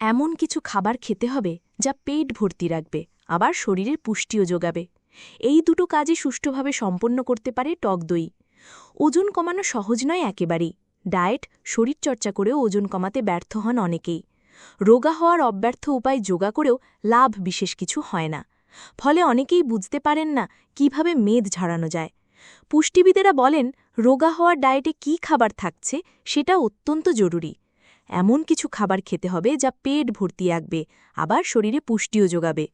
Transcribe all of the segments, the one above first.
এমন কিছু খাবার খেতে হবে যা পেট ভর্তি রাখবে, আবার শরীরের পুষ্টিও যোগাবে। এই দুটো কাজই সুষ্ঠুভাবে সম্পন্ন করতে পারে টক দই। ওজন কমানো সহজ নয় একেবারেই। ডায়েট, শরীরচর্চা করেও ওজন কমাতে ব্যর্থ হন অনেকেই। রোগা হওয়ার অব্যর্থ উপায় যোগা করেও লাভ বিশেষ কিছু হয় না। ফলে অনেকেই বুঝতে পারেন না কীভাবে মেদ ঝাড়ানো যায়। পুষ্টিবিদেরা বলেন, রোগা হওয়ার ডায়েটে কি খাবার থাকছে সেটা অত্যন্ত জরুরি। এমন কিছু খাবার খেতে হবে যা পেট ভর্তি রাখবে, আবার শরীরে পুষ্টিও যোগাবে।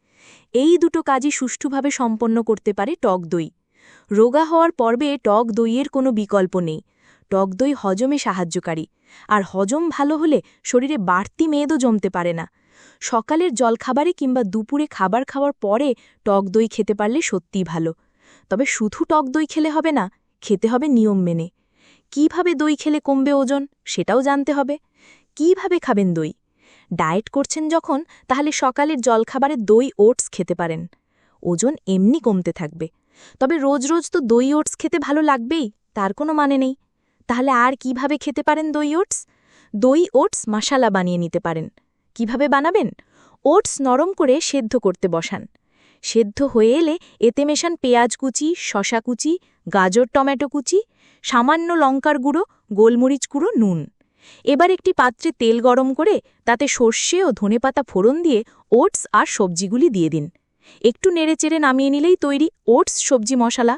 এই দুটো কাজই সুষ্ঠুভাবে সম্পন্ন করতে পারে টক দই। রোগা হওয়ার পর্বে টক দইয়ের কোনো বিকল্প নেই। টক দই হজমে সাহায্যকারী, আর হজম ভালো হলে শরীরে বাড়তি মেদও জমতে পারে না। সকালের জলখাবারে কিংবা দুপুরে খাবার খাওয়ার পরে টক দই খেতে পারলে সত্যিই ভালো। তবে শুধু টক দই খেলে হবে না, খেতে হবে নিয়ম মেনে। কীভাবে দই খেলে কমবে ওজন, সেটাও জানতে হবে। কীভাবে খাবেন দই? ডায়েট করছেন যখন, তাহলে সকালের জলখাবারে দই ওটস খেতে পারেন। ওজন এমনি কমতে থাকবে। তবে রোজ রোজ তো দই ওটস খেতে ভালো লাগবেই, তার কোনো মানে নেই। তাহলে আর কীভাবে খেতে পারেন দই ওটস? দই ওটস মশালা বানিয়ে নিতে পারেন। কীভাবে বানাবেন? ওটস নরম করে সেদ্ধ করতে বসান। সেদ্ধ হয়ে এলে এতে মেশান পেঁয়াজ কুচি শশা কুচি, গাজর টমেটো কুচি, সামান্য লঙ্কার গুঁড়ো, গোলমরিচ গুঁড়ো, নুন। এবার একটি পাত্রে তেল গরম করে তাতে সর্ষে ও ধনেপাতা ফোড়ন দিয়ে ওটস আর সবজিগুলি দিয়ে দিন। একটু নেড়েচেড়ে নামিয়ে নিলেই তৈরি ওটস সবজি মশলা।